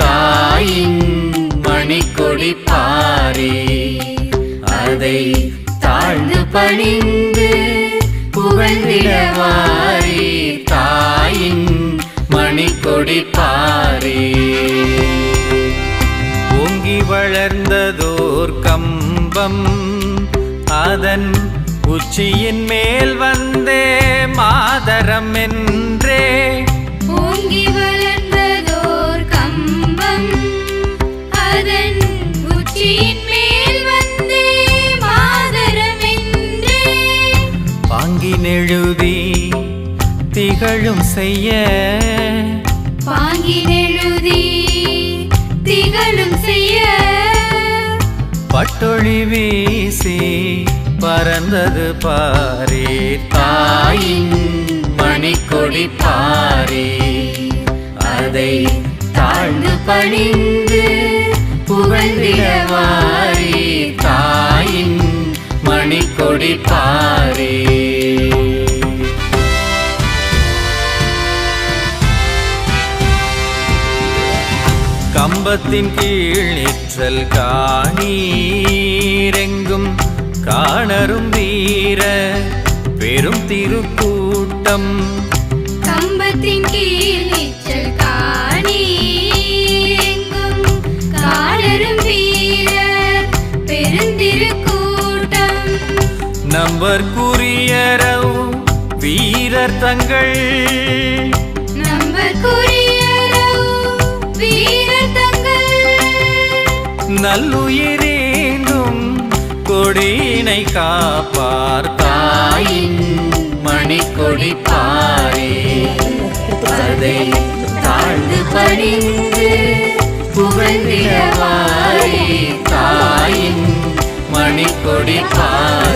தாயின் மணிக்கொடி பாரே. அதை தாழ்ந்து பணிந்து புகழ்ந்திடவாரி தாயின் மணிக்கொடி பாரே. ஓங்கி வளர்ந்ததோர் கம்பம் அதன் உச்சியின் மேல் வந்தே மாதரம் என் பாங்கினெழுதி திகழும் செய்ய. பாங்கினெழுதி திகழும் செய்ய. பட்டொளி வீசி பறந்தது பாரே. தாயின் மணிக்கொடி பாரே. அதை தாழ்ந்து பணிந்து புகழ்ந்திடவாரி தாயின் மணிக்கொடி பாரே. கம்பத்தின் கீழ் நிற்றல் காணீரெங்கும் காணரும் வீர பெரும் திருக்கூட்டம். கம்பத்தின் கீழ் நீச்சல் காணி எங்கும் காலரும் வீரர் பெருந்திருக்கூட்டம் நம்பர்க்குரியரவ் வீரர் தங்கள் நல்லுயிரேந்தும் கொடியினை காப்பார் தாயின் மணிக்கொடி பாரே அதை தாழ்ந்து பணிந்து புகழ்ந்திடவாரி தாயின் மணிக்கொடி பாரே